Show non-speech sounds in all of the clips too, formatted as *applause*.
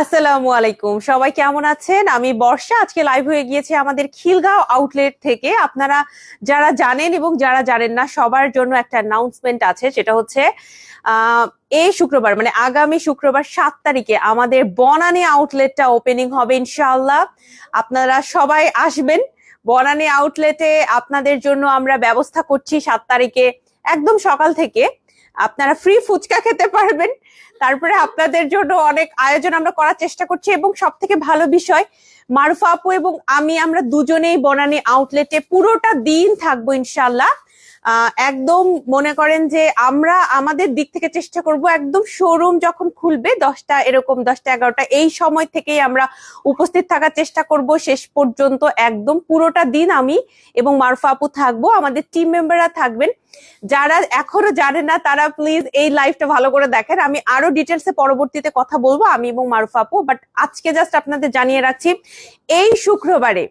আসসালামু আলাইকুম। সবাই কেমন আছেন? আমি বর্ষা। আজকে লাইভ হয়ে গিয়েছি আমাদের খিলগাঁও আউটলেট থেকে। আপনারা যারা জানেন এবং যারা জানেন না, সবার জন্য একটা অ্যানাউন্সমেন্ট আছে। সেটা হচ্ছে এই শুক্রবার মানে আগামী শুক্রবার সাত তারিখে আমাদের বনানী আউটলেটটা ওপেনিং হবে ইনশাআল্লাহ। আপনারা সবাই আসবেন। বনানী আউটলেটে আপনাদের জন্য আমরা ব্যবস্থা করছি সাত তারিখে, একদম সকাল থেকে। আপনারা ফ্রি ফুচকা খেতে পারবেন। তারপরে আপনাদের জন্য অনেক আয়োজন আমরা করার চেষ্টা করছি এবং সব থেকে ভালো বিষয়, মারুফা আপু এবং আমি আমরা দুজনেই বনানী আউটলেটে পুরোটা দিন থাকব ইনশাল্লাহ একদম মনে করেন যে আমরা আমাদের দিক থেকে চেষ্টা করব একদম শোরুম যখন খুলবে, দশটা এরকম, দশটা এগারোটা, এই সময় থেকেই আমরা উপস্থিত থাকার চেষ্টা করব। শেষ পর্যন্ত একদম পুরোটা দিন আমি এবং মারুফা আপু থাকব, আমাদের টিম মেম্বাররা থাকবেন। যারা এখনও জানে না, তারা প্লিজ এই লাইভটা ভালো করে দেখেন। আমি আরও ডিটেলসে পরবর্তীতে কথা বলব, আমি এবং মারুফা আপু বাট আজকে জাস্ট আপনাদের জানিয়ে রাখছি, এই শুক্রবারে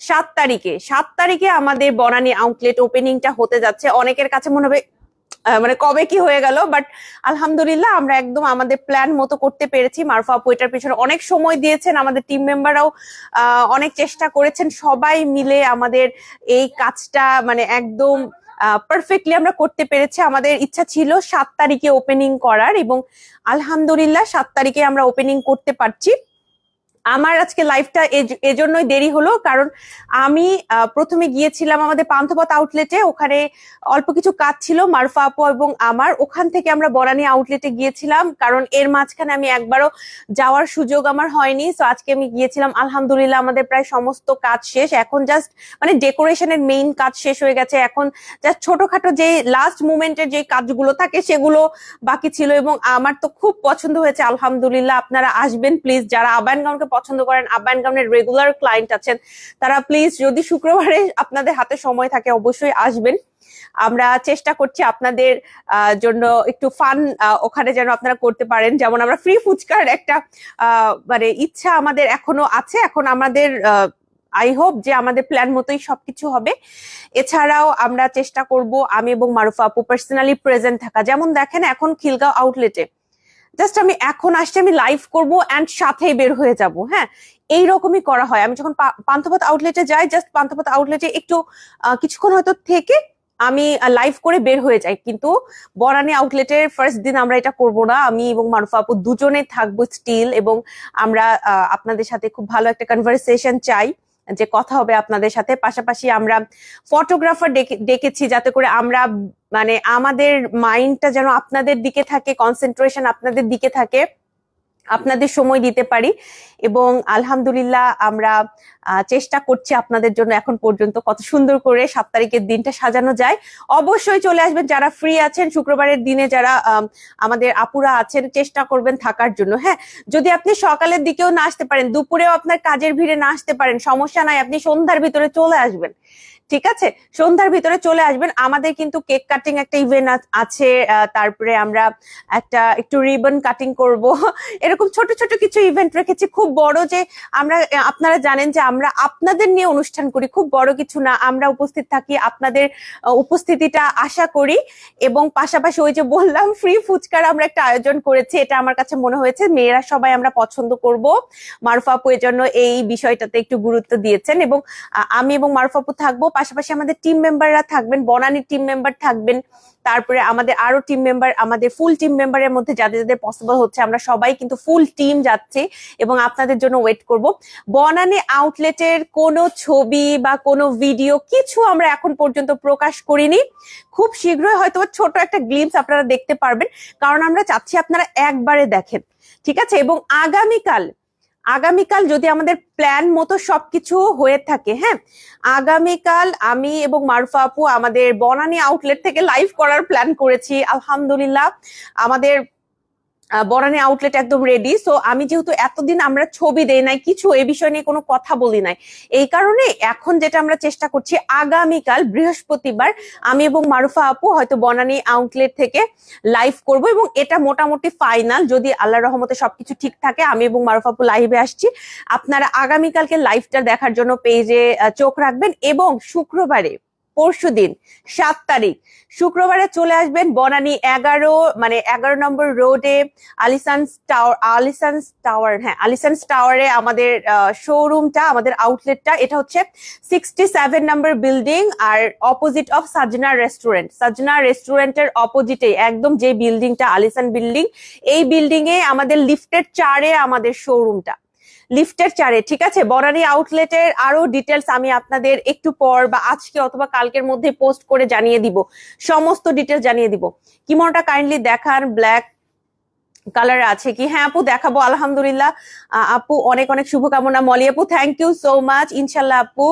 সাত তারিখে সাত তারিখে আমাদের বনানী আউটলেট ওপেনিংটা হতে যাচ্ছে। অনেকের কাছে মনে হবে মানে কবে কি হয়ে গেল বাট আলহামদুলিল্লাহ আমরা একদম আমাদের প্ল্যান মতো করতে পেরেছি। মারফা আপু পিছনে অনেক সময় দিয়েছেন, আমাদের টিম মেম্বাররাও অনেক চেষ্টা করেছেন। সবাই মিলে আমাদের এই কাজটা মানে একদম পারফেক্টলি আমরা করতে পেরেছি। আমাদের ইচ্ছা ছিল সাত তারিখে ওপেনিং করার এবং আলহামদুলিল্লাহ সাত তারিখে আমরা ওপেনিং করতে পারছি। আমার আজকে লাইফটা এজন্যই দেরি হলো, কারণ আমি প্রথমে গিয়েছিলাম আমাদের পান্থপথ আউটলেটে ওখানে অল্প কিছু কাজ ছিল, মারফা আপু এবং আমার, ওখান থেকে আমরা বরানি আউটলেটে গিয়েছিলাম, কারণ এর মাঝখানে আমি একবারও যাওয়ার সুযোগ আমার হয়নি তো আজকে আমি গিয়েছিলাম, আলহামদুলিল্লাহ আমাদের প্রায় সমস্ত কাজ শেষ, এখন জাস্ট মানে ডেকোরেশনের মেইন কাজ শেষ হয়ে গেছে, এখন জাস্ট ছোটখাটো যে লাস্ট মুমেন্টের যে কাজগুলো থাকে, সেগুলো বাকি ছিল এবং আমার তো খুব পছন্দ হয়েছে, আলহামদুলিল্লাহ, আপনারা আসবেন প্লিজ যারা আবায়ন গাউনকে পছন্দ করেন আবায়ন গাউনের রেগুলার ক্লায়েন্ট আছেন, তারা প্লিজ যদি শুক্রবারে আপনাদের হাতে সময় থাকে অবশ্যই আসবেন। আমরা চেষ্টা করছি আপনাদের জন্য একটু ফান ওখানে যেন আপনারা করতে পারেন। যেমন আমরা ফ্রি ফুচকার একটা মানে ইচ্ছা আমাদের এখনও আছে। এখন আমাদের আই হোপ যে আমাদের প্ল্যান মতোই সবকিছু হবে। এছাড়াও আমরা চেষ্টা করব, আমি এবং মারুফা আপু পার্সোনালি প্রেজেন্ট থাকা। যেমন দেখেন এখন খিলগাঁও আউটলেটে জাস্ট আমি এখন আসছি, আমি লাইভ করব অ্যান্ড সাথেই বের হয়ে যাব হ্যাঁ? এই রকমই করা হয়। আমি যখন পান্থপথ আউটলেটে যাই জাস্ট পান্থপথ আউটলেটে একটু কিছুক্ষণ হয়তো থেকে আমি লাইভ করে বের হয়ে যাই। কিন্তু বরানি আউটলেটের ফার্স্ট দিন আমরা এটা করব না। আমি এবং মারুফা আপু দুজনে থাকব স্টিল এবং আমরা আপনাদের সাথে খুব ভালো একটা কনভারসেশন চাই। যে কথা হবে আপনাদের সাথে। পাশাপাশি আমরা ফটোগ্রাফার ডেকেছি যাতে করে আমরা মানে আমাদের মাইন্ডটা যেন আপনাদের দিকে থাকে কনসেন্ট্রেশন আপনাদের দিকে থাকে। আপনাদের সময় দিতে পারি। এবং আলহামদুলিল্লাহ আমরা চেষ্টা করছি আপনাদের জন্য এখন পর্যন্ত কত সুন্দর করে সাত তারিখের দিনটা সাজানো যায়। অবশ্যই চলে আসবেন যারা ফ্রি আছেন শুক্রবারের দিনে যারা আম, আমাদের আপুরা আছেন চেষ্টা করবেন থাকার জন্য। হ্যাঁ যদি আপনি সকালের দিকেও না আসতে পারেন দুপুরেও আপনার কাজের ভিড়ে না আসতে পারেন সমস্যা নাই আপনি সন্ধ্যার ভিতরে চলে আসবেন। ঠিক আছে? সন্ধ্যার ভিতরে চলে আসবেন। আমাদের কিন্তু কেক কাটিং একটা ইভেন্ট আছে তারপরে আমরা একটা একটু রিবন কাটিং করব। এরকম ছোট ছোট কিছু ইভেন্ট রেখেছি। খুব বড় যে আমরা আপনারা জানেন যে আমরা আপনাদের নিয়ে অনুষ্ঠান করি। খুব বড় কিছু না। আমরা উপস্থিত থাকি আপনাদের উপস্থিতিটা আশা করি। এবং পাশাপাশি ওই যে বললাম ফ্রি ফুচকার আমরা একটা আয়োজন করেছি। এটা আমার কাছে মনে হয়েছে, মেয়েরা সবাই আমরা পছন্দ করব। মারুফা আপু জন্য এই বিষয়টাতে একটু গুরুত্ব দিয়েছেন। এবং আমি এবং মারুফা আপু থাকব। পাশাপাশি আমাদের টিম মেম্বাররা থাকবেন, বনানীর টিম মেম্বার থাকবেন, তারপরে আমাদের আরও টিম মেম্বার আমাদের ফুল টিম মেম্বারের মধ্যে যাদের যাদের পসিবল হচ্ছে, আমরা সবাই কিন্তু ফুল টিম যাচ্ছি এবং আপনাদের জন্য ওয়েট করব। বনানী আউটলেটের কোনো ছবি বা কোনো ভিডিও কিছু আমরা এখন পর্যন্ত প্রকাশ করিনি। খুব শীঘ্রই হয়তো ছোট একটা গ্লিমস আপনারা দেখতে পারবেন, কারণ আমরা চাচ্ছি আপনারা একবারে দেখেন, ঠিক আছে? এবং আগামীকাল আগামীকাল যদি আমাদের প্ল্যান মতো সবকিছু হয়ে থাকে হ্যাঁ? আগামীকাল আমি এবং মারুফা আপু আমাদের বনানী আউটলেট থেকে লাইভ করার প্ল্যান করেছি, আলহামদুলিল্লাহ। আমাদের বনানী আউটলেট একদম রেডি সো আমি যেহেতু এতদিন আমরা ছবি দেই নাই, কিছু এ বিষয় নিয়ে কোনো কথা বলি নাই, এই কারণে এখন যেটা আমরা চেষ্টা করছি, আগামীকাল বৃহস্পতিবার আমি এবং মারুফা আপু হয়তো বনানী আউটলেট থেকে লাইভ করব এবং এটা মোটামুটি ফাইনাল যদি আল্লাহ রহমতে সবকিছু ঠিক থাকে, আমি এবং মারুফা আপু লাইভে আসছি। আপনারা আগামীকালকে লাইভটা দেখার জন্য পেজে চোখ রাখবেন এবং শুক্রবারে পরশু দিন, সাত তারিখ। শুক্রবারে চলে আসবেন বনানী এগারো মানে এগারো নম্বর রোডে আলিসান্স টাওয়ার আলিসান্স টাওয়ার হ্যাঁ আলিসান্স টাওয়ারে আমাদের শোরুমটা আমাদের আউটলেটটা এটা হচ্ছে sixty seven number building R opposite of Sajna restaurant Sajna রেস্টুরেন্টের অপোজিটে একদম যে বিল্ডিংটা আলিসান বিল্ডিং এই বিল্ডিং এ আমাদের লিফটের চারে আমাদের শোরুমটা লিফটের চারে, ঠিক আছে? বনানী আউটলেটের আরও ডিটেলস আমি আপনাদের একটু পর বা আজকে অথবা কালকের মধ্যে পোস্ট করে জানিয়ে দিব। সমস্ত ডিটেলস জানিয়ে দিব। কিমনটা কাইন্ডলি দেখান ব্ল্যাক কালার আছে কি? হ্যাঁ আপু, দেখাবো, আলহামদুলিল্লাহ। আপু, অনেক অনেক শুভকামনা, মলি আপু থ্যাংক ইউ সো মাচ ইনশাল্লাহ, আপু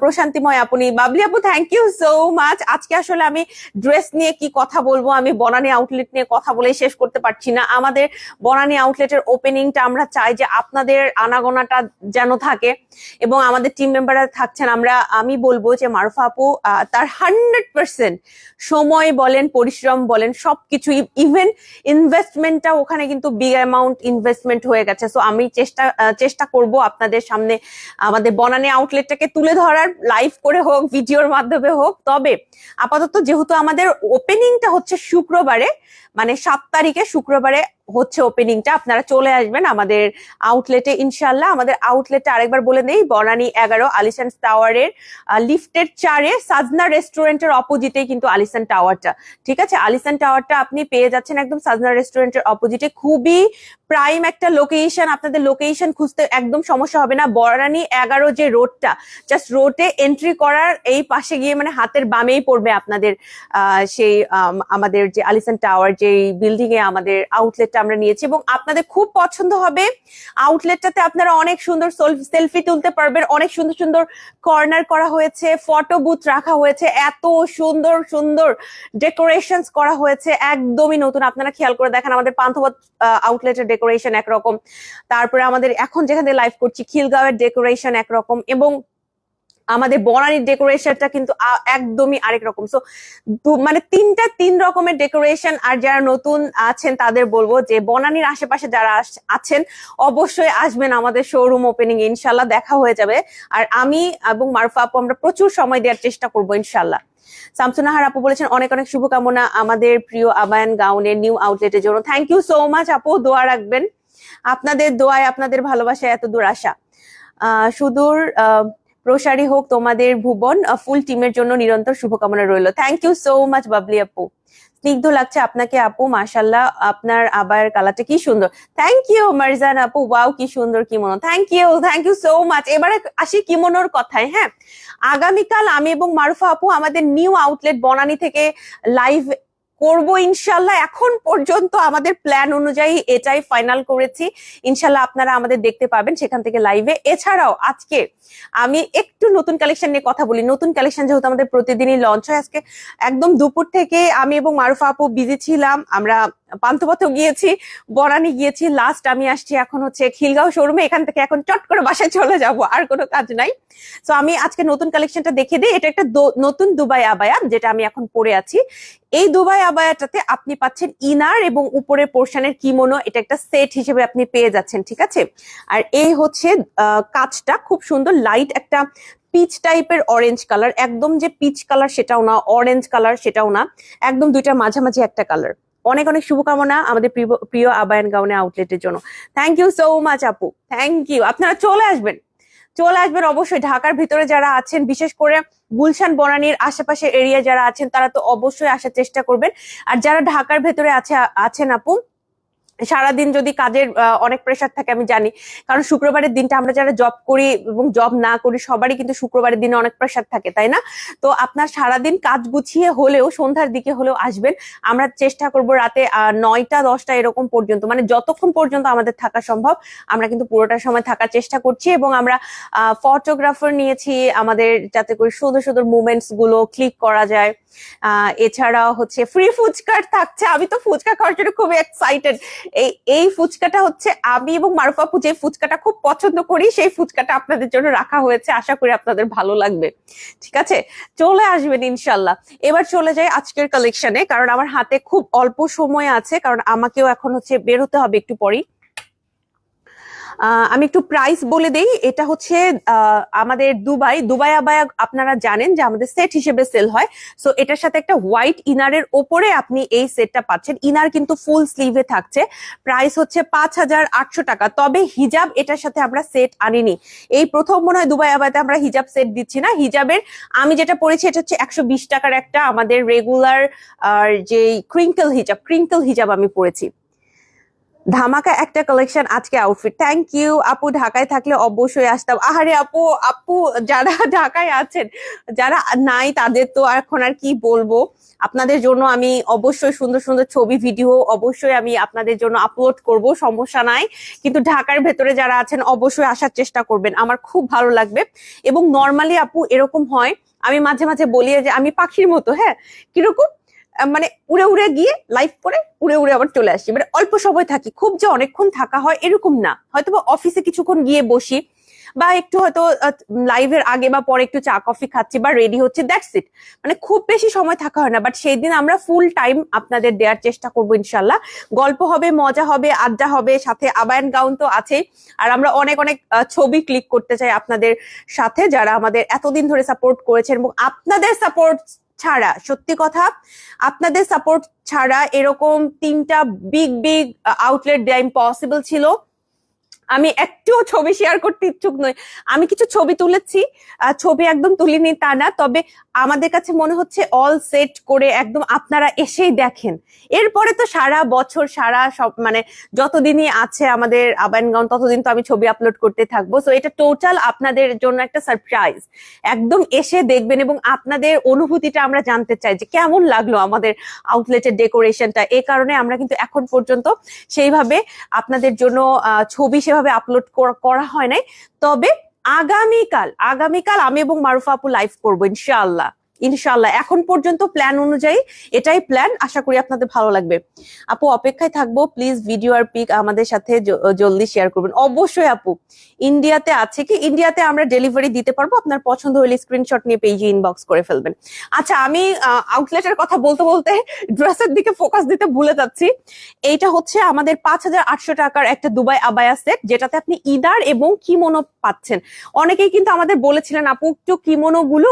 প্রশান্তিময় আপনি বাবলি আপু থ্যাংক ইউ সো মাচ আজকে আসলে আমি ড্রেস নিয়ে কি কথা বলব, আমি বনানী আউটলেট নিয়ে কথা বলে শেষ করতে পারছি না। আমাদের বনানী আউটলেটের ওপেনিংটা আমরা চাই যে আপনাদের আনাগোনাটা যেন থাকে এবং আমাদের টিম মেম্বাররা থাকছেন। আমরা, আমি বলব যে, মারুফা আপু তার হান্ড্রেড পার্সেন্ট সময় বলেন, পরিশ্রম বলেন সবকিছু ইভেন ইনভেস্টমেন্টটা ওখানে কিন্তু বিগ অ্যামাউন্ট ইনভেস্টমেন্ট হয়ে গেছে। সো আমি চেষ্টা চেষ্টা করব আপনাদের সামনে, আমাদের বনানী আউটলেটটাকে তুলে ধরার লাইভ করে হোক ভিডিওর মাধ্যমে হোক। তবে, আপাতত যেহেতু আমাদের ওপেনিংটা হচ্ছে শুক্রবারে মানে সাত তারিখে শুক্রবারে হচ্ছে ওপেনিংটা আপনারা চলে আসবেন আমাদের আউটলেটে ইনশাল্লাহ আমাদের আউটলেটে আরেকবার বলে নেই, বনানী এগারো আলিসান টাওয়ারের লিফটের চারে সাজনা রেস্টুরেন্টের অপোজিটে কিন্তু আলিসান টাওয়ারটা। ঠিক আছে? আলিসান টাওয়ারটা আপনি পেয়ে যাচ্ছেন একদম সাজনা রেস্টুরেন্টের অপোজিটে খুবই প্রাইম একটা লোকেশন আপনাদের লোকেশন খুঁজতে একদম সমস্যা হবে না। বনানী এগারো যে রোডটা জাস্ট রোডে এন্ট্রি করার এই পাশে গিয়ে মানে হাতের বামেই পড়বে আপনাদের সেই আমাদের যে আলিসান টাওয়ার যে বিল্ডিং এ আমাদের আউটলেটটা আমরা নিয়েছি এবং আপনাদের খুব পছন্দ হবে। আউটলেটটাতে আপনারা অনেক সুন্দর সেলফি তুলতে পারবেন। অনেক সুন্দর সুন্দর কর্নার করা হয়েছে ফটো বুথ রাখা হয়েছে, এত সুন্দর সুন্দর ডেকোরেশন করা হয়েছে, একদমই নতুন। আপনারা খেয়াল করে দেখেন আমাদের পান্থপথ আউটলেটের ডেকোরেশন একরকম। তারপরে আমাদের এখন যেখানে লাইভ করছি, খিলগাঁওয়ের ডেকোরেশন একরকম এবং আমাদের বনানীর ডেকোরেশনটা কিন্তু একদমই আরেক রকম। সো মানে তিনটা তিন রকমের ডেকোরেশন আর যারা নতুন আছেন তাদের বলব যে বনানীর আশেপাশে যারা আছেন অবশ্যই আসবেন আমাদের শোরুম ওপেনিং ইনশাল্লাহ দেখা হয়ে যাবে। আর আমি এবং মারফা আপু আমরা প্রচুর সময় দেওয়ার চেষ্টা করব ইনশাল্লাহ শামসুনাহার আপু বলেছেন অনেক অনেক শুভকামনা আমাদের প্রিয় আবায়ন গাউনের নিউ আউটলেটের জন্য। থ্যাংক ইউ সো মাচ আপু দোয়া রাখবেন। আপনাদের দোয়ায় আপনাদের ভালোবাসায় এত দূর আসা আহ, সুদূর আহ, প্রসারী হোক, তোমাদের ভুবন ফুল টিমের জন্য নিরন্তর শুভকামনা রইল। Thank you so much Babli আপু। স্নিগ্ধ লাগছে আপনাকে আপু মাশাল্লাহ আপনার আবার কালারটা কি সুন্দর। থ্যাংক ইউ মারজান আপু। ওয়াও কি সুন্দর kimono thank you thank you so much এবারে আসি কিমোনোর কথায় হ্যাঁ? আগামীকাল আমি এবং মারুফা আপু আমাদের নিউ আউটলেট বনানি থেকে লাইভ করব ইনশাল্লাহ। এখন পর্যন্ত আমাদের প্ল্যান অনুযায়ী এটাই ফাইনাল করেছি। ইনশাল্লাহ আপনারা আমাদের দেখতে পাবেন সেখান থেকে লাইভে এছাড়াও আজকে আমি একটু নতুন কালেকশন নিয়ে কথা বলি। নতুন কালেকশন যেহেতু আমাদের প্রতিদিনই লঞ্চ হয়, আজকে একদম দুপুর থেকে আমি এবং মারুফা আপু বিজি ছিলাম। আমরা পান্থপথেও গিয়েছি, বনানি গিয়েছি লাস্ট আমি আসছি এখন হচ্ছে খিলগাঁও শোরুমে এখান থেকে এখন চট করে বাসায় চলে যাব, আর কোনো কাজ নাই। তো আমি আজকে নতুন কালেকশনটা দেখে দিই, এটা একটা নতুন দুবাই আবায়া, যেটা আমি এখন পরে আছি। এই দুবাই আবায়াটাতে আপনি পাচ্ছেন ইনার এবং উপরের পোর্শনের কিমোনো এটা একটা সেট হিসেবে আপনি পেয়ে যাচ্ছেন, ঠিক আছে? আর এই হচ্ছে কাজটা খুব সুন্দর লাইট একটা পিচ টাইপের অরেঞ্জ কালার একদম যে পিচ কালার সেটাও না অরেঞ্জ কালার সেটাও না, একদম দুইটার মাঝামাঝি একটা কালার অনেক অনেক শুভকামনা আমাদের প্রিয় আবায়ন গাউনে আউটলেটের জন্য। থ্যাংক ইউ সো মাচ আপু। থ্যাংক ইউ আপনারা চলে আসবেন। চলে আসবেন অবশ্যই। ঢাকার ভিতরে যারা আছেন, বিশেষ করে গুলশান, বনানীর আশেপাশে এরিয়া যারা আছেন, তারা তো অবশ্যই আসার চেষ্টা করবেন। আর যারা ঢাকার ভেতরে আছে, আছেন আপু সারাদিন যদি কাজের অনেক প্রেশার থাকে, আমি জানি। কারণ শুক্রবারের দিনটা আমরা যারা জব করি এবং জব না করি, সবারই কিন্তু শুক্রবারের দিনে অনেক প্রেশার থাকে, তাই না? তো আপনার সারাদিন কাজ গুছিয়ে হলেও, সন্ধ্যার দিকে হলেও আসবেন। আমরা চেষ্টা করব রাতে নয়টা, দশটা এরকম পর্যন্ত মানে যতক্ষণ পর্যন্ত আমাদের থাকা সম্ভব, আমরা কিন্তু পুরোটা সময় থাকার চেষ্টা করছি এবং আমরা ফটোগ্রাফার নিয়েছি আমাদের যাতে করে সুন্দর সুন্দর মুমেন্টসগুলো ক্লিক করা যায়। আহ, এছাড়াও হচ্ছে ফ্রি ফুচকার থাকছে। আমি তো ফুচকা খাওয়ার জন্য খুবই এক্সাইটেড এই এই ফুচকাটা হচ্ছে আমি এবং মারুফাপু যে ফুচকাটা খুব পছন্দ করি সেই ফুচকাটা আপনাদের জন্য রাখা হয়েছে। আশা করি আপনাদের ভালো লাগবে। ঠিক আছে? চলে আসবেন ইনশাল্লাহ এবার চলে যাই আজকের কালেকশনে কারণ আমার হাতে খুব অল্প সময় আছে কারণ আমাকেও এখন হচ্ছে বেরোতে হবে একটু পরেই। আমি একটু প্রাইস বলে দেই। এটা হচ্ছে আমাদের দুবাই। দুবাই আবায়া আপনারা জানেন যে আমাদের সেট হিসেবে সেল হয়। সো এটার সাথে একটা হোয়াইট ইনারের ওপরে আপনি এই সেটটা পাচ্ছেন। ইনার কিন্তু ফুল স্লিভে থাকছে। প্রাইস হচ্ছে পাঁচ হাজার আটশো টাকা। তবে হিজাব এটার সাথে আমরা সেট আনিনি। এই প্রথম মনে হয় দুবাই আবায়াতে আমরা হিজাব সেট দিচ্ছি না। হিজাবের, আমি যেটা পড়েছি এটা হচ্ছে একশো বিশ টাকার একটা আমাদের রেগুলার আর যে ক্রিঙ্কল হিজাব ক্রিঙ্কল হিজাব আমি পড়েছি ধামাকা একটা কালেকশন আজকে আউটফিট থ্যাংক ইউ আপু, ঢাকায় থাকলে অবশ্যই আসতাম। আহারে আপু আপু, যারা *laughs* ঢাকায় আছেন, যারা নাই তাদের তো এখন আর কি বলব? আপনাদের জন্য আমি অবশ্যই সুন্দর সুন্দর ছবি ভিডিও অবশ্যই আমি আপনাদের জন্য আপলোড করব, সমস্যা নাই। কিন্তু ঢাকার ভেতরে যারা আছেন, অবশ্যই আসার চেষ্টা করবেন। আমার খুব ভালো লাগবে। এবং নর্মালি আপু এরকম হয়, আমি মাঝে মাঝে বলি যে আমি পাখির মতো হ্যাঁ? কীরকম? মানে উড়ে উড়ে গিয়ে লাইভ করে উড়ে উড়ে আবার চলে আসি। মানে অল্প সময় থাকি, খুব যে অনেকক্ষণ থাকা হয় এরকম না। হয়তো বা অফিসে কিছুক্ষণ গিয়ে বসি, বা একটু হয়তো লাইভের আগে বা পরে একটু চা কফি খাচ্ছি বা রেডি হচ্ছে দ্যাটস ইট মানে খুব বেশি সময় থাকা হয় না বাট সেই দিন আমরা ফুল টাইম আপনাদের দেওয়ার চেষ্টা করব ইনশাল্লাহ। গল্প হবে, মজা হবে, আড্ডা হবে, সাথে আবায়ন গাউন তো আছেই। আর আমরা অনেক অনেক ছবি ক্লিক করতে চাই আপনাদের সাথে, যারা আমাদের এতদিন ধরে সাপোর্ট করেছেন এবং আপনাদের সাপোর্ট ছাড়া সত্যি কথা আপনাদের সাপোর্ট ছাড়া এরকম তিনটা বিগ বিগ আউটলেট দেওয়া ইম্পসিবল ছিল। আমি একটুও ছবি শেয়ার করতে ইচ্ছুক নই। আমি কিছু ছবি তুলেছি ছবি একদম তুলিনি তা না, তবে আমাদের কাছে মনে হচ্ছে অল সেট করে একদম আপনারা এসেই দেখেন। এরপরে তো সারা বছর, সারা সব মানে যতদিনই আছে আমাদের আবায়নগঞ্জ ততদিন তো আমি ছবি আপলোড করতে থাকব। সো এটা টোটাল আপনাদের জন্য একটা সারপ্রাইজ একদম এসে দেখবেন এবং আপনাদের অনুভূতিটা আমরা জানতে চাই যে কেমন লাগল আমাদের আউটলেটের ডেকোরেশনটা এই কারণে আমরা কিন্তু এখন পর্যন্ত সেইভাবে আপনাদের জন্য ছবি সেভাবে আপলোড করা হয় নাই। তবে আগামীকাল আগামীকাল আমি এবং মারুফা আপু লাইভ করব ইনশাআল্লাহ। ইনশাআল্লাহ, এখন পর্যন্ত প্ল্যান অনুযায়ী এটাই প্ল্যান আশা করি আপনাদের ভালো লাগবে। আপু, অপেক্ষায় থাকব প্লিজ ভিডিও আর পিক আমাদের সাথে জলদি শেয়ার করবেন। অবশ্যই আপু ইন্ডিয়াতে আছে কি? ইন্ডিয়াতে আমরা ডেলিভারি দিতে পারব, আপনার পছন্দ হলে স্ক্রিনশট নিয়ে পেজে ইনবক্স করে ফেলবেন। আচ্ছা আমি আউটলেটের কথা বলতে বলতে ড্রেসের দিকে ফোকাস দিতে ভুলে যাচ্ছি। এইটা হচ্ছে আমাদের পাঁচ হাজার আটশো টাকার একটা দুবাই আবায়া সেট যেটাতে আপনি ইদার এবং কিমোনো পাচ্ছেন। অনেকেই কিন্তু আমাদের বলেছিলেন, আপু, একটু কিমোনো গুলো?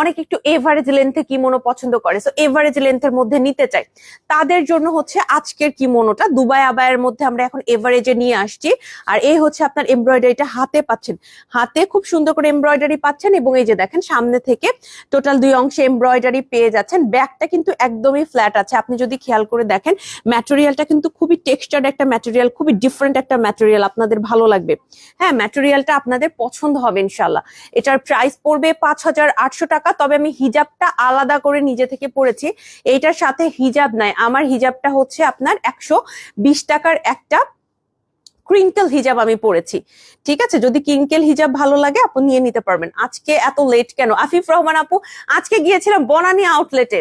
অনেক একটু এভারেজ লেন্থে কিমোনো পছন্দ করে। সো এভারেজ লেন্থের মধ্যে নিতে চাই। তাদের জন্য হচ্ছে আজকের কিমোনোটা দুবাই আবায়ের মধ্যে আমরা এখন এভারেজে নিয়ে আসছি। আর এই হচ্ছে আপনার এমব্রয়ডারিটা হাতে পাচ্ছেন। হাতে খুব সুন্দর করে এমব্রয়ডারি পাচ্ছেন এবং এই যে দেখেন, সামনে থেকে টোটাল দুই অংশে এমব্রয়ডারি পেয়ে যাচ্ছেন। ব্যাকটা কিন্তু একদমই ফ্ল্যাট আছে। আপনি যদি খেয়াল করে দেখেন ম্যাটেরিয়ালটা কিন্তু খুবই টেক্সচার্ড একটা ম্যাটেরিয়াল খুবই ডিফারেন্ট একটা ম্যাটেরিয়াল আপনাদের ভালো লাগবে। হ্যাঁ ম্যাটেরিয়ালটা আপনাদের পছন্দ হবে ইনশাল্লাহ এটার প্রাইস পড়বে পাঁচ হাজার আটশো টাকা, তবে আমি হিজাবটা আলাদা করে নিজে থেকে পড়েছি। এইটার সাথে হিজাব নাই। আমার হিজাবটা হচ্ছে আপনার একশো বিশ টাকার একটা ক্রিঙ্কেল হিজাব আমি পড়েছি। ঠিক আছে? যদি কিঙ্কেল হিজাব ভালো লাগে, আপনি নিয়ে নিতে পারবেন। আজকে এত লেট কেন? আফিফ রহমান আপু, আজকে গিয়েছিলাম বনানী আউটলেটে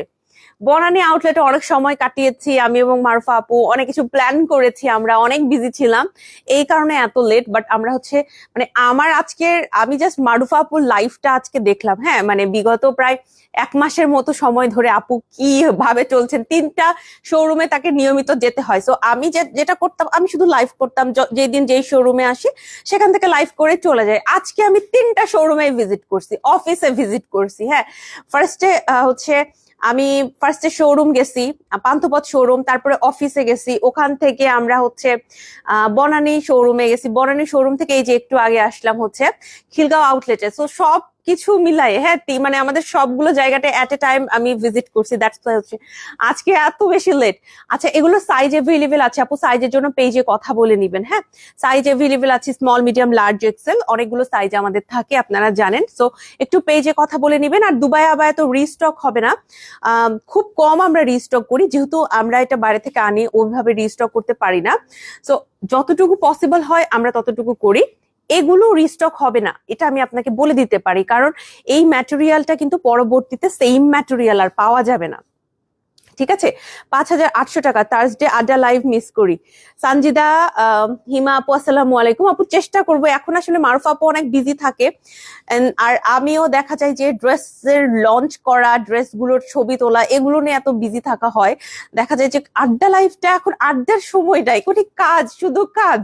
বনানী আউটলেটে অনেক সময় কাটিয়েছি, আমি এবং মারফা আপু অনেক কিছু প্ল্যান করেছি, আমরা অনেক বিজি ছিলাম। এই কারণে এত লেট বাট আমরা হচ্ছে মানে আমার আজকের, আমি জাস্ট মারুফা আপুর লাইফটা আজকে দেখলাম। হ্যাঁ মানে বিগত প্রায় এক মাসের মতো সময় ধরে আপু কি ভাবে চলছেন, তিনটা শোরুমে তাকে নিয়মিত যেতে হয়। সো আমি যেটা করতাম, আমি শুধু লাইভ করতাম যেদিন যেই শোরুমে আসি, সেখান থেকে লাইভ করে চলে যাই। আজকে আমি তিনটা শোরুমে ভিজিট করছি অফিসে ভিজিট করছি। হ্যাঁ ফার্স্টে হচ্ছে আমি ফার্স্টে শোরুম গেছি পান্থপথ শোরুম তারপরে অফিসে গেছি। ওখান থেকে আমরা হচ্ছে বনানী শোরুমে গেছি। বনানী শোরুম থেকে এই যে একটু আগে আসলাম হচ্ছে, খিলগাঁও আউটলেটে সো সব কিছু মিলাই হ্যাঁ মানে আমাদের সবগুলো জায়গাটা এট এ টাইম আমি ভিজিট করছি দ্যাটস ওয়াই হচ্ছে, আজকে এত বেশি লেট আচ্ছা এগুলো সাইজ এভেলেবেল আছে, আপু সাইজের জন্য পেজে কথা বলে নিবেন হ্যাঁ? সাইজ এভেলেবেল আছে স্মল মিডিয়াম লার্জ এক্সেল অনেকগুলো সাইজ আমাদের থাকে, আপনারা জানেন। সো একটু পেজে কথা বলে নিবেন, আর দুবাই আবার তো রিস্টক হবে না। খুব কম আমরা রিস্টক করি, যেহেতু আমরা এটা বাইরে থেকে আনি, ওইভাবে রিস্টক করতে পারি না। সো যতটুকু পসিবল হয়, আমরা ততটুকু করি। এগুলো রিস্টক হবে না। এটা আমি আপনাকে বলে দিতে পারি। কারণ এই ম্যাটেরিয়ালটা কিন্তু পরবর্তীতে সেম ম্যাটেরিয়াল আর পাওয়া যাবে না। ঠিক আছে? পাঁচ হাজার আটশো টাকা। থার্সডে আড্ডা লাইভ মিস করি। সানজিদা হিমা আপু, আসসালামু আলাইকুম। আপু, চেষ্টা করব। এখন আসলে মারুফ আপু অনেক বিজি থাকে। আর আমিও দেখা যায় যে ড্রেসের লঞ্চ করা, ড্রেসগুলোর ছবি তোলা, এগুলো নিয়ে এত বিজি থাকা হয়। দেখা যায় যে আড্ডা লাইফটা এখন আড্ডার সময় নাই কোনো কাজ, শুধু কাজ।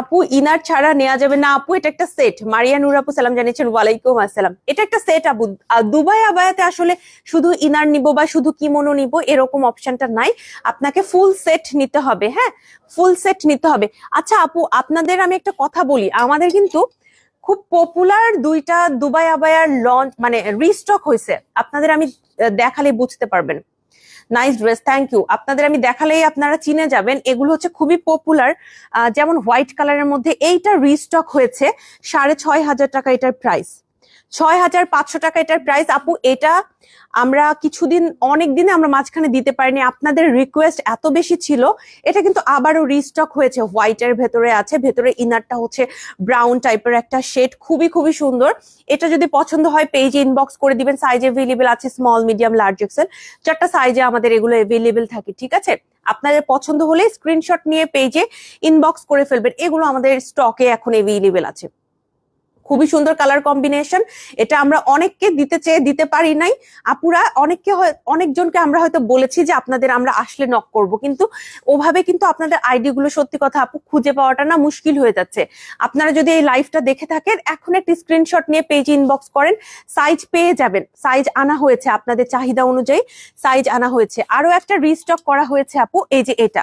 আপু, ইনার ছাড়া নেওয়া যাবে না। আপু, এটা একটা সেট মারিয়া নুর আপু, সালাম জানিয়েছেন, ওয়ালাইকুম আসসালাম। এটা একটা সেট আপু। দুবাই আবায়াতে আসলে শুধু ইনার নিব বা শুধু কিমোনো নিব, এরকম অপশনটা নাই। আপনাকে ফুল সেট নিতে হবে হ্যাঁ? ফুল সেট নিতে হবে। আচ্ছা আপু, আপনাদের আমি একটা কথা বলি। আমাদের কিন্তু খুব পপুলার দুইটা দুবাই আবায়ার লঞ্চ মানে রিস্টক হয়েছে আপনাদের আমি দেখালে বুঝতে পারবেন। নাইস ড্রেস থ্যাংক ইউ আপনাদের আমি দেখালেই আপনারা চিনে যাবেন, এগুলো হচ্ছে খুবই পপুলার যেমন হোয়াইট কালারের মধ্যে এইটা রিস্টক হয়েছে সাড়ে ছয় হাজার টাকা এটার প্রাইস ছয় হাজার পাঁচশো টাকা এটার প্রাইস আপু, এটা আমরা কিছুদিন অনেক দিনে আমরা মাঝখানে দিতে পারিনি। আপনাদের রিকোয়েস্ট এত বেশি ছিল, এটা কিন্তু আবারও রিস্টক হয়েছে। হোয়াইটের ভেতরে আছে, ভেতরে ইনারটা হচ্ছে ব্রাউন টাইপের একটা শেড খুবই খুবই সুন্দর। এটা যদি পছন্দ হয় পেজে ইনবক্স করে দিবেন। সাইজ এভেলেবেল আছে স্মল মিডিয়াম লার্জ এক্সেল চারটা সাইজে আমাদের এগুলো এভেলেবেল থাকে, ঠিক আছে? আপনাদের পছন্দ হলে স্ক্রিনশট নিয়ে পেজে ইনবক্স করে ফেলবেন। এগুলো আমাদের স্টকে এখন এভেলেবেল আছে। খুবই সুন্দর কালার কম্বিনেশন এটা আমরা অনেককে দিতে চেয়ে দিতে পারি নাই। আপুরা অনেককে অনেকজনকে আমরা হয়তো বলেছি যে আপনাদের আমরা আসলে নক করব। কিন্তু ওভাবে কিন্তু আপনাদের আইডি গুলো সত্যি কথা আপু খুঁজে পাওয়াটা না মুশকিল হয়ে যাচ্ছে। আপনারা যদি এই লাইভটা দেখে থাকেন, এখন একটি স্ক্রিনশট নিয়ে পেজ ইনবক্স করেন সাইজ পেয়ে যাবেন। সাইজ আনা হয়েছে আপনাদের চাহিদা অনুযায়ী সাইজ আনা হয়েছে। আরও একটা রিস্টক করা হয়েছে আপু, এই যে এটা।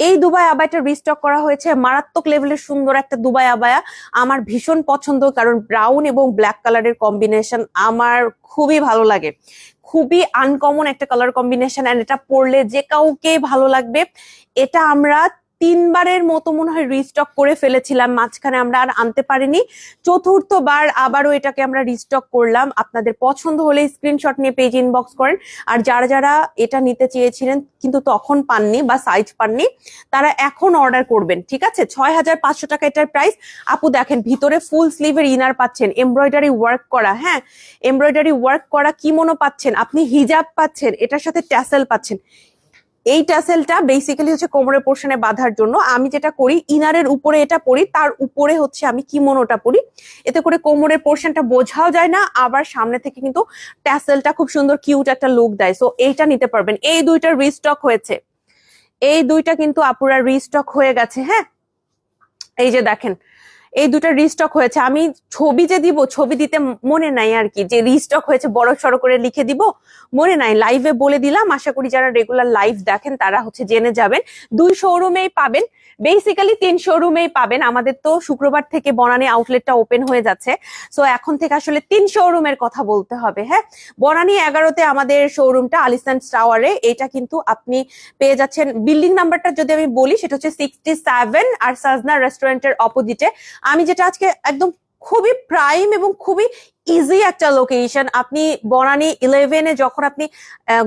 এই দুবাই আবায়াটা রিস্টক করা হয়েছে। মারাত্মক লেভেলের সুন্দর একটা দুবাই আবায়া। আমার ভীষণ পছন্দ, কারণ ব্রাউন এবং ব্ল্যাক কালারের কম্বিনেশন আমার খুবই ভালো লাগে। খুবই আনকমন একটা কালার কম্বিনেশন অ্যান্ড এটা পরলে যে কাউকে ভালো লাগবে, এটা আমরা তিনবারের মতো মনে হয় রিস্টক করে ফেলেছিলাম, মাঝখানে আমরা আর আনতে পারিনি। চতুর্থবার আবারও এটাকে আমরা রিস্টক করলাম। আপনাদের পছন্দ হলে স্ক্রিনশট নিয়ে পেজ ইনবক্স করেন। আর যারা যারা এটা নিতে চেয়েছিলেন কিন্তু তখন পাননি বা সাইজ পাননি, তারা এখন অর্ডার করবেন, ঠিক আছে? ছয় হাজার পাঁচশো টাকা এটার প্রাইস আপু দেখেন, ভিতরে ফুল স্লিভের ইনার পাচ্ছেন এমব্রয়ডারি ওয়ার্ক করা হ্যাঁ? এমব্রয়ডারি ওয়ার্ক করা কিমোনো পাচ্ছেন? আপনি হিজাব পাচ্ছেন, এটার সাথে ট্যাসেল পাচ্ছেন। এই ট্যাসেলটা বেসিক্যালি হচ্ছে কোমরের পোর্শনে বাঁধার জন্য। আমি যেটা করি ইনারের উপরে এটা পরি তার উপরে হচ্ছে আমি কিমোনোটা পরি। এতে করে কোমরের পোর্শনটা বোঝাও যায় না, আবার সামনে থেকে কিন্তু ট্যাসেলটা খুব সুন্দর কিউট একটা লুক দেয়। সো এইটা নিতে পারবেন। এই দুইটা রিস্টক হয়েছে। এই দুইটা কিন্তু আপুরা রিস্টক হয়ে গেছে হ্যাঁ? এই যে দেখেন এই দুটো রিস্টক হয়েছে। আমি ছবি যে দিব, ছবি দিতে মনে নাই আর কি। যে রিস্টক হয়েছে, বড় সড়ো করে লিখে দিব, মনে নাই। লাইভে বলে দিলাম। আশা করি যারা রেগুলার লাইভ দেখেন, তারা হচ্ছে জেনে যাবেন। দুই শোরুমেই পাবেন। বেসিক্যালি তিন শোরুমেই পাবেন। আমাদের তো শুক্রবার থেকে বনানী আউটলেটটা ওপেন হয়ে যাচ্ছে। সো এখন থেকে আসলে তিন শোরুমের কথা বলতে হবে হ্যাঁ? বনানী এগারোতে আমাদের শোরুমটা আলিসান টাওয়ারে এটা কিন্তু আপনি পেয়ে যাচ্ছেন। বিল্ডিং নাম্বারটা যদি আমি বলি, সেটা হচ্ছে সিক্সটি সেভেন আর সাজনা রেস্টুরেন্টের অপোজিটে আমি যেটা আজকে একদম খুবই প্রাইম এবং খুবই ইজি একটা লোকেশন আপনি বনানী ইলেভেনে যখন আপনি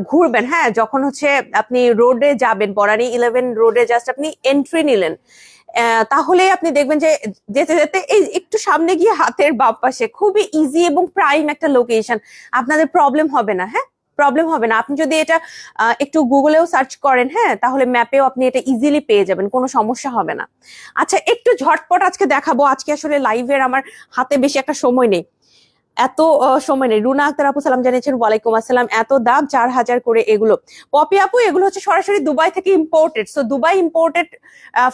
ঘুরবেন হ্যাঁ যখন হচ্ছে আপনি রোডে যাবেন, বনানী ইলেভেন রোডে জাস্ট আপনি এন্ট্রি নিলেন তাহলে আপনি দেখবেন যে যেতে যেতে এই একটু সামনে গিয়ে হাতের বাম পাশে খুবই ইজি এবং প্রাইম একটা লোকেশন আপনাদের প্রবলেম হবে না হ্যাঁ? প্রবলেম হবে না। আপনি যদি এটা একটু গুগলেও সার্চ করেন হ্যাঁ তাহলে ম্যাপেও আপনি এটা ইজিলি পেয়ে যাবেন, কোনো সমস্যা হবে না। আচ্ছা একটু ঝটপট আজকে দেখাবো। আজকে আসলে লাইভের আমার হাতে বেশি একটা সময় নেই। এত সময় নেই। রুনা আক্তার আপু সালাম জানিয়েছেন, ওয়ালাইকুম আসসালাম। এত দাম চার হাজার করে এগুলো। পপি আপু, এগুলো হচ্ছে সরাসরি দুবাই থেকে ইম্পোর্টেড সো দুবাই ইম্পোর্টেড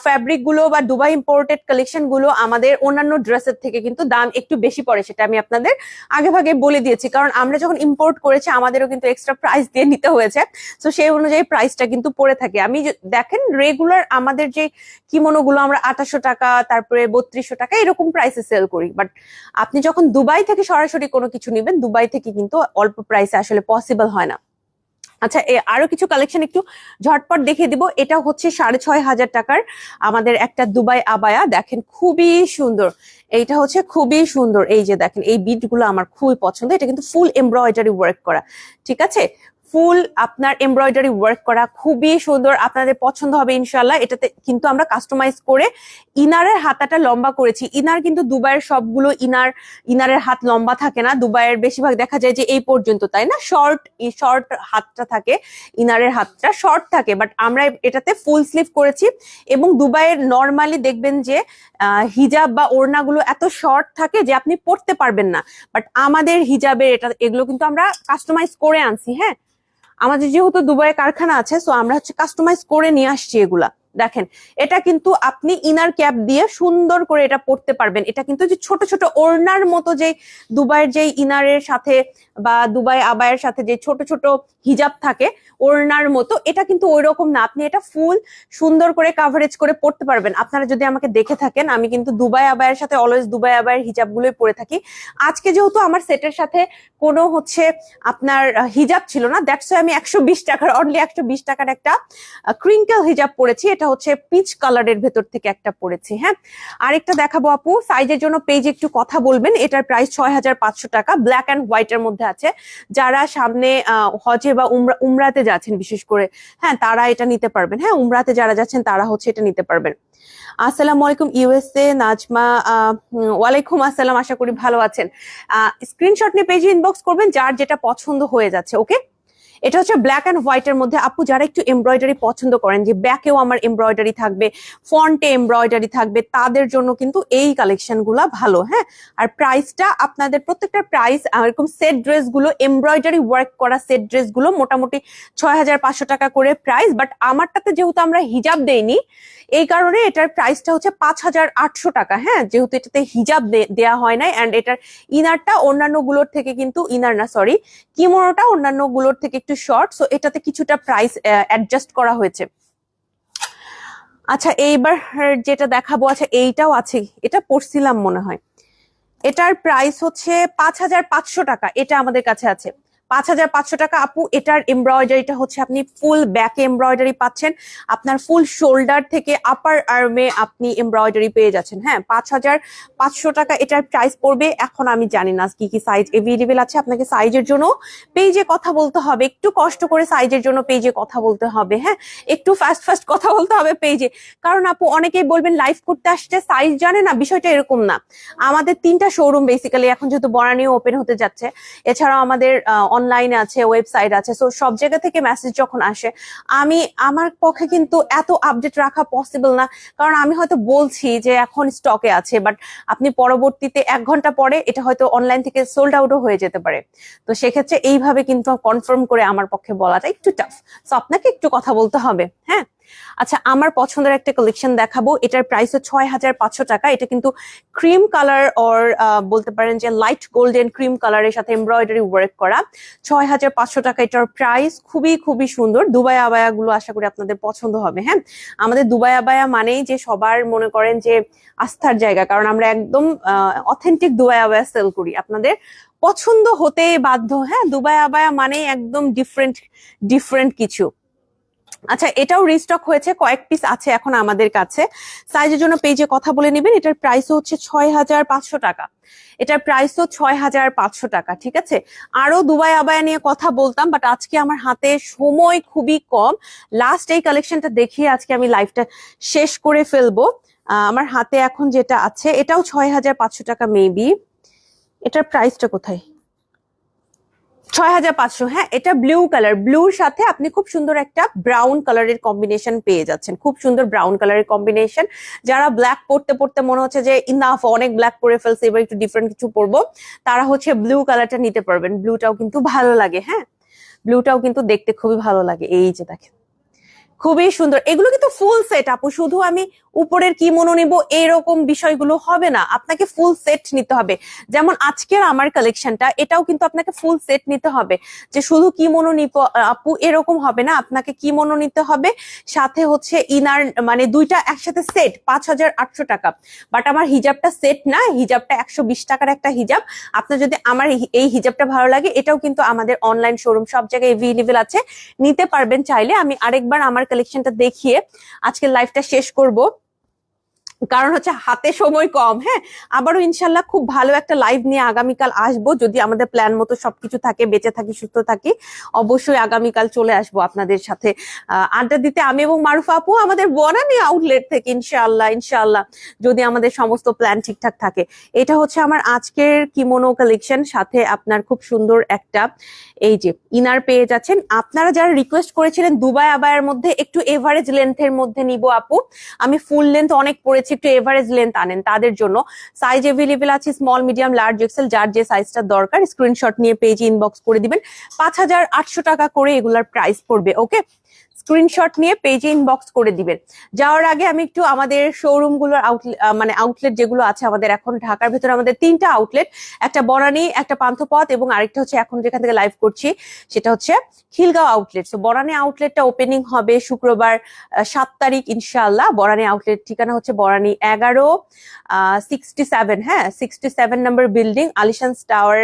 ফ্যাব্রিকগুলো বা দুবাই ইম্পোর্টেড কালেকশনগুলো আমাদের অন্যান্য ড্রেসের থেকে কিন্তু দাম একটু বেশি পড়ে, সেটা আমি আপনাদের আগে ভাগে বলে দিয়েছি। কারণ আমরা যখন ইম্পোর্ট করেছি, আমাদেরও কিন্তু এক্সট্রা প্রাইস দিয়ে নিতে হয়েছে। তো সেই অনুযায়ী প্রাইসটা কিন্তু পড়ে থাকে। আমি দেখেন রেগুলার আমাদের যে কিমোনো গুলো আমরা আঠাশশো টাকা, তারপরে বত্রিশশো টাকা, এরকম প্রাইসে সেল করি। বাট আপনি যখন দুবাই থেকে সরাসরি কোনো কিছু নেবেন, দুবাই থেকে কিন্তু অল্প প্রাইসে আসলে পসিবল হয় না। আচ্ছা আরও কিছু কালেকশন একটু ঝটপট দেখিয়ে দিব। এটা হচ্ছে সাড়ে ছয় হাজার টাকার আমাদের একটা দুবাই আবায়া। দেখেন, খুবই সুন্দর। এইটা হচ্ছে খুবই সুন্দর। এই যে দেখেন, এই বিটগুলো আমার খুবই পছন্দ। এটা কিন্তু ফুল এমব্রয়ডারি ওয়ার্ক করা। ঠিক আছে? ফুল আপনার এমব্রয়ডারি ওয়ার্ক করা খুবই সুন্দর, আপনাদের পছন্দ হবে ইনশাল্লাহ এটাতে কিন্তু আমরা কাস্টমাইজ করে ইনারের হাতাটা লম্বা করেছি। ইনার কিন্তু দুবাইয়ের সবগুলো ইনার, ইনারের হাত লম্বা থাকে না, দুবাইয়ের বেশিরভাগ দেখা যায় যে এই পর্যন্ত, তাই না? শর্ট শর্ট হাতটা থাকে, ইনারের হাতটা শর্ট থাকে বাট আমরা এটাতে ফুল স্লিভ করেছি এবং দুবাইয়ের নর্মালি দেখবেন যে হিজাব বা ওড়নাগুলো এত শর্ট থাকে যে আপনি পরতে পারবেন না। বাট আমাদের হিজাবের এটা, এগুলো কিন্তু আমরা কাস্টমাইজ করে আনছি হ্যাঁ? আমাদের যেহেতু দুবাইয়ে কারখানা আছে সো আমরা হচ্ছে কাস্টমাইজ করে নিয়ে আসছি এগুলা। দেখেন, এটা কিন্তু আপনি ইনার ক্যাপ দিয়ে সুন্দর করে এটা পরতে পারবেন। এটা কিন্তু যে ছোট ছোট ওড়নার মতো যে দুবাইয়ের যে ইনারের সাথে বা দুবাই আবায়ের সাথে যে ছোট ছোট হিজাব থাকে, ওড়নার মতো, এটা কিন্তু ওই রকম না। আপনি এটা ফুল সুন্দর করে কাভারেজ করে পড়তে পারবেন। আপনারা যদি আমাকে দেখে থাকেন, আমি কিন্তু দুবাই আবায়ের সাথে অলওয়েজ দুবাই আবায়ের হিজাবগুলোই পরে থাকি। আজকে যেহেতু আমার সেটের সাথে কোনো হচ্ছে আপনার হিজাব ছিল না দ্যাটস আমি একশো বিশ টাকার অনলি একশো বিশ টাকার একটা ক্রিঙ্কেল হিজাব পরেছি। এটা হচ্ছে পিচ কালারের ভেতর থেকে একটা পরেছি হ্যাঁ? আরেকটা দেখাবো আপু সাইজের জন্য পেজ একটু কথা বলবেন, এটার প্রাইস ছয় হাজার পাঁচশো টাকা ব্ল্যাক অ্যান্ড হোয়াইটের মধ্যে আছে। যারা সামনে হজে বা উমরা, উমরাতে যাচ্ছেন বিশেষ করে হ্যাঁ তারা এটা নিতে পারবেন হ্যাঁ? উমরাতে যারা যাচ্ছেন, তারা হচ্ছে এটা নিতে পারবেন। আসসালামু আলাইকুম ইউএসএ নাজমা ওয়ালাইকুম আসসালাম, আশা করি ভালো আছেন। স্ক্রিনশট নিয়ে পেজে ইনবক্স করবেন, যার যেটা পছন্দ হয়ে যাচ্ছে ওকে এটা হচ্ছে ব্ল্যাক অ্যান্ড হোয়াইটের মধ্যে। আপু, যারা একটু এমব্রয়ডারি পছন্দ করেন, যে ব্যাকেও আমার এমব্রয়ডারি থাকবে ফন্টে এমব্রয়ডারি থাকবে, তাদের জন্য কিন্তু এই কালেকশনগুলা ভালো হ্যাঁ? আর প্রাইসটা আপনাদের প্রত্যেকটা প্রাইস এরকম সেট ড্রেসগুলো এমব্রয়ডারি ওয়ার্ক করা সেট ড্রেসগুলো মোটামুটি ছয় হাজার পাঁচশো টাকা করে প্রাইস বাট আমারটাতে যেহেতু আমরা হিজাব দেইনি, এই কারণে এটার প্রাইসটা হচ্ছে পাঁচ হাজার আটশো টাকা হ্যাঁ? যেহেতু এটাতে হিজাব দেয়া হয় নাই অ্যান্ড এটার ইনারটা অন্যান্যগুলোর থেকে কিন্তু ইনার না সরি কিমোনোটা অন্যান্যগুলোর থেকে একটু শর্ট সো এটাতে কিছুটা প্রাইস অ্যাডজাস্ট করা হয়েছে। আচ্ছা এইবার যেটা দেখাবো আচ্ছা এইটাও আছে, এটা পড়ছিলাম মনে হয়। এটার প্রাইস হচ্ছে পাঁচ হাজার পাঁচশো টাকা, এটা আমাদের কাছে আছে। পাঁচ হাজার পাঁচশো টাকা। আপু, এটার এমব্রয়ডারিটা হচ্ছে আপনি ফুল ব্যাক এমব্রয়ডারি পাচ্ছেন। আপনার ফুল শোল্ডার থেকে আপার আর্মে আপনি এমব্রয়ডারি পেয়ে যাচ্ছেন। হ্যাঁ পাঁচ হাজার পাঁচশো টাকা এটার প্রাইস পড়বে। এখন আমি জানি না কি কি সাইজ এভেলেবেল আছে আপনাকে সাইজের জন্য। পেজে কথা বলতে হবে। একটু কষ্ট করে সাইজের জন্য পেজে কথা বলতে হবে। হ্যাঁ একটু ফাস্ট ফাস্ট কথা বলতে হবে পেজে কারণ আপু, অনেকেই বলবেন লাইভ করতে আসছে সাইজ জানে না, বিষয়টা এরকম না। আমাদের তিনটা শোরুম বেসিক্যালি এখন যেহেতু বরানিও ওপেন হতে যাচ্ছে। এছাড়াও আমাদের অনলাইনে আছে ওয়েবসাইট আছে সো সব জায়গা থেকে মেসেজ যখন আসে, আমি, আমার পক্ষে কিন্তু এত আপডেট রাখা পসিবল না, কারণ আমি হয়তো বলছি যে এখন স্টকে আছে বাট আপনি পরবর্তীতে এক ঘণ্টা পরে এটা হয়তো অনলাইন থেকে সোল্ড আউটও হয়ে যেতে পারে। তো সেক্ষেত্রে এইভাবে কিন্তু কনফার্ম করে আমার পক্ষে বলাটা একটু টাফ সো আপনাকে একটু কথা বলতে হবে হ্যাঁ? আচ্ছা আমার পছন্দের একটা কালেকশন দেখাবো। এটার প্রাইস ছয় হাজার পাঁচশো টাকা। এটা কিন্তু ক্রিম কালার অর বলতে পারেন যে লাইট গোল্ডেন ক্রিম কালারের সাথে এমব্রয়ডারি ওয়ার্ক করা। ছয় হাজার পাঁচশো টাকা এটার প্রাইস খুবই খুবই সুন্দর। দুবাই আবায়া গুলো আশা করি আপনাদের পছন্দ হবে হ্যাঁ? আমাদের দুবাই আবায়া মানেই যে সবার মনে করেন যে আস্থার জায়গা। কারণ আমরা একদম অথেন্টিক দুবাই আবায়া সেল করি। আপনাদের পছন্দ হতে বাধ্য হ্যাঁ? দুবাই আবায়া মানে একদম ডিফারেন্ট ডিফারেন্ট কিছু। আচ্ছা এটাও রিস্টক হয়েছে, কয়েক পিস আছে এখন আমাদের কাছে। সাইজের জন্য পেজে কথা বলে নেবেন, এটার প্রাইস হচ্ছে ছয় হাজার পাঁচশো টাকা। এটার প্রাইসও ছয় হাজার পাঁচশো টাকা, ঠিক আছে? আরও দুবাই আবায়া নিয়ে কথা বলতাম বাট আজকে আমার হাতে সময় খুবই কম। লাস্ট এই কালেকশনটা দেখিয়ে আজকে আমি লাইফটা শেষ করে ফেলব। আমার হাতে এখন যেটা আছে, এটাও ছয় হাজার পাঁচশো টাকা মেবি এটার প্রাইসটা কোথায়? ছয় হাজার পাঁচশো। হ্যাঁ এটা ব্লু কালার ব্লুর সাথে আপনি খুব সুন্দর একটা ব্রাউন কালারের কম্বিনেশন পেয়ে যাচ্ছেন। খুব সুন্দর ব্রাউন কালারের কম্বিনেশন যারা ব্ল্যাক পড়তে পড়তে মনে হচ্ছে যে, ইনাফ, অনেক ব্ল্যাক পরে ফেলছে, এবার একটু ডিফারেন্ট কিছু পরবো, তারা হচ্ছে ব্লু কালারটা নিতে পারবেন। ব্লুটাও কিন্তু ভালো লাগে হ্যাঁ? ব্লুটাও কিন্তু দেখতে খুবই ভালো লাগে। এই যে দেখেন, খুবই সুন্দর। এগুলো কিন্তু ফুল সেট আপু। শুধু আমি উপরের কি মনো নিব, এরকম বিষয়গুলো হবে না। আপনাকে ফুল সেট নিতে হবে। যেমন আজকের আমার কালেকশনটা এটাও কিন্তু আপনাকে ফুল সেট নিতে হবে। যে শুধু কি মনো নিব আপু, এরকম হবে না। আপনাকে কি মনো নিতে হবে? সাথে হচ্ছে ইনার মানে দুইটা একসাথে সেট পাঁচ হাজার আটশো টাকা। বাট আমার হিজাবটা সেট না, হিজাবটা একশো বিশ টাকার একটা হিজাব। আপনার যদি আমার এই- হিজাবটা ভালো লাগে, এটাও কিন্তু আমাদের অনলাইন শোরুম সব জায়গায় এভেলেবেল আছে। নিতে পারবেন চাইলে। আমি আরেকবার আমার কালেকশনটা দেখিয়ে আজকে লাইফটা শেষ করব। কারণ হচ্ছে হাতে সময় কম হ্যাঁ? আবারও ইনশাল্লাহ খুব ভালো একটা লাইভ নিয়ে আগামীকাল আসব। যদি আমাদের প্ল্যান মতো সবকিছু থাকে, বেঁচে থাকি, সুস্থ থাকি, অবশ্যই আগামীকাল চলে আসব আপনাদের সাথে। আড্ডা দিতে আমি এবং মারুফা আপু আমাদের বনানি আউটলেট থেকে ইনশাআল্লাহ ইনশাআল্লাহ যদি আমাদের সমস্ত প্ল্যান ঠিকঠাক থাকে। এটা হচ্ছে আমার আজকের কিমোনো কালেকশন সাথে আপনার খুব সুন্দর একটা, এই যে ইনার পেয়ে যাচ্ছেন। আপনারা যারা রিকোয়েস্ট করেছিলেন দুবাই আবায়ের মধ্যে, একটু এভারেজ লেন্থের মধ্যে নিব আপু। আমি ফুল লেন্থ অনেক পড়েছি একটু এভারেজ লেন্থ আনেন তাদের জন্য। সাইজ এভেলেবেল আছে স্মল মিডিয়াম লার্জ এক্সেল যার যে সাইজটা দরকার স্ক্রিনশট নিয়ে পেজে ইনবক্স করে দিবেন। পাঁচ হাজার আটশো টাকা করে এগুলার প্রাইস পড়বে ওকে স্ক্রিনশট নিয়ে পেজে ইনবক্স করে দিবেন। যাওয়ার আগে আমি একটু আমাদের শোরুমগুলোর আউটলেট মানে আউটলেট যেগুলো আছে আমাদের এখন ঢাকার ভেতরে, আমাদের তিনটা আউটলেট একটা বনানী, একটা পান্থপথ এবং আরেকটা হচ্ছে এখন যেখান থেকে লাইভ করছি, সেটা হচ্ছে খিলগাঁও আউটলেট তো বনানী আউটলেটটা ওপেনিং হবে শুক্রবার সাত তারিখ ইনশাআল্লাহ। বরানী আউটলেট ঠিকানা হচ্ছে বরানী এগারো সিক্সটি সেভেন হ্যাঁ সিক্সটি সেভেন নম্বর building Alishan tower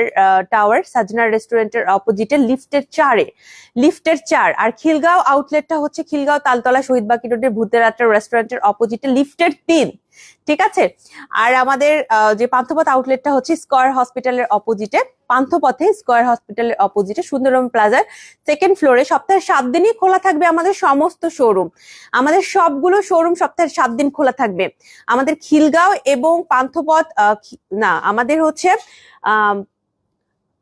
tower Sajna রেস্টুরেন্টের অপোজিটে লিফটের চারে। লিফটের চার। আর খিলগাঁও আউটলেটটা হচ্ছে খিলগাঁও তালতলা শহীদ বাকি রোডের ভূতের আট্টা রেস্টুরেন্টের অপোজিটে লিফটের তিন ঠিক আছে? আর আমাদের আহ, যে পান্থপথ আউটলেটটা হচ্ছে স্কয়ার হসপিটালের অপোজিটে পান্থপথে স্কয়ার হসপিটালের অপোজিটে সুন্দরম প্লাজার সেকেন্ড ফ্লোরে সপ্তাহে সাত দিনই খোলা থাকবে আমাদের সমস্ত শোরুম আমাদের সবগুলো শোরুম সপ্তাহে সাত দিন খোলা থাকবে। আমাদের খিলগাঁও এবং পান্থপথ আহ, না আমাদের হচ্ছে আম,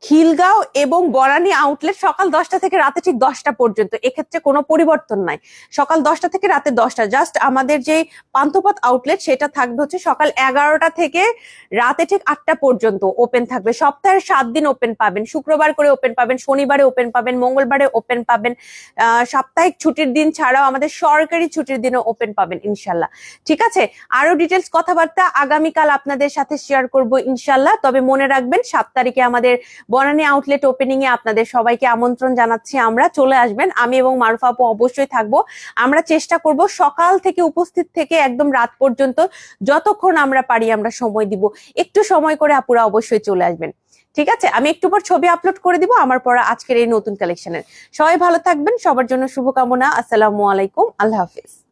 খিলগাঁও এবং বরানী আউটলেট সকাল দশটা থেকে রাতে ঠিক দশটা পর্যন্ত। এক্ষেত্রে কোনো পরিবর্তন নাই। সকাল দশটা থেকে রাতে দশটা। জাস্ট আমাদের যে পান্থপথ আউটলেট সেটা থাকবে হচ্ছে সকাল এগারোটা থেকে রাতে ঠিক আটটা পর্যন্ত ওপেন থাকবে। সপ্তাহের সাত দিন ওপেন পাবেন। শুক্রবার করে ওপেন পাবেন, শনিবারে ওপেন পাবেন, মঙ্গলবারে ওপেন পাবেন। সাপ্তাহিক ছুটির দিন ছাড়াও আমাদের সরকারি ছুটির দিনও ওপেন পাবেন ইনশাল্লাহ। ঠিক আছে? আরও ডিটেলস কথাবার্তা আগামীকাল আপনাদের সাথে শেয়ার করব ইনশাল্লাহ। তবে মনে রাখবেন, সাত তারিখে আমাদের বনানী আউটলেট ওপেনিং এ আপনাদের সবাইকে আমন্ত্রণ জানাচ্ছি। আমরা চলে আসবেন। আমি এবং মারুফা আপু অবশ্যই থাকব। আমরা চেষ্টা করব সকাল থেকে উপস্থিত থেকে একদম রাত পর্যন্ত যতক্ষণ আমরা পারি আমরা সময় দিব। একটু সময় করে আপুরা অবশ্যই চলে আসবেন। ঠিক আছে? আমি একটু পর ছবি আপলোড করে দিব, আমার পর আজকের এই নতুন কালেকশনের সবাই ভালো থাকবেন, সবার জন্য শুভকামনা। আসসালামু আলাইকুম, আল্লাহ হাফিজ।